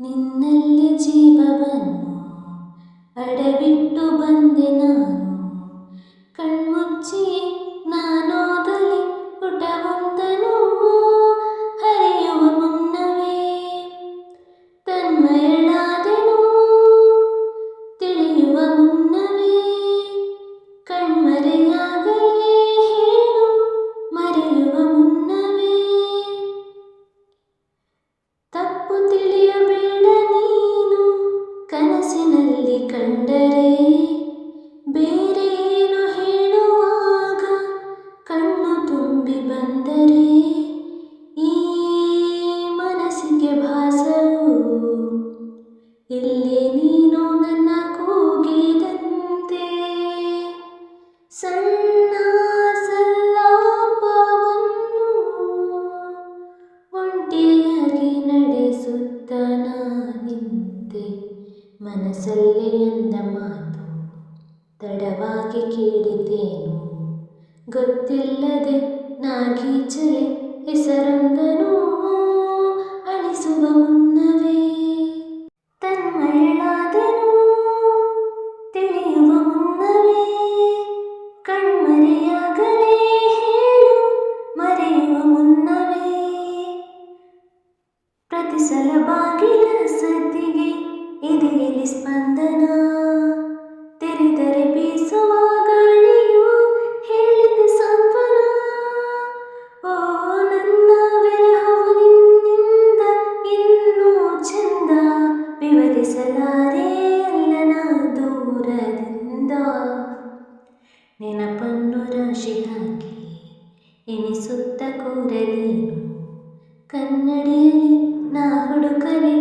ನಿನ್ನಲ್ಲಿ ಜೀವವನ್ನು ಅಡವಿಟ್ಟು ಬಂದೆ ನಾನು ಕಣ್ಮುಚ್ಚಿ ನಾನೋದಲಿ ಮನಸ್ಸಲ್ಲೇ ಅಂದ ಮಾತು ತಡವಾಗಿ ಕೇಳಿದ್ದೇನು? ಗೊತ್ತಿಲ್ಲದೆ ನಾಗೀಚಲೆ ಹೆಸರೊಂದನು ಸ್ಪಂದನ ತೆರೆದರೆ ಬೀಸುವ ಗಾಳಿಯು ಹೇಳಿದೆ ಸಾಂತ್ವನ. ಓ ನನ್ನ ವಿರಹವು ನಿನ್ನಿಂದ ಇನ್ನೂ ಚಂದ. ವಿವರಿಸಲಾರೆ ಎಲ್ಲನ ದೂರದಿಂದ. ನೆನಪನ್ನು ರಾಶಿ ಹಾಕಿ, ಎನಿಸುತ್ತ ಕೂರಲೇನು ಕನ್ನಡಿಯಲ್ಲಿ ನಾ ಹುಡುಕಲಿ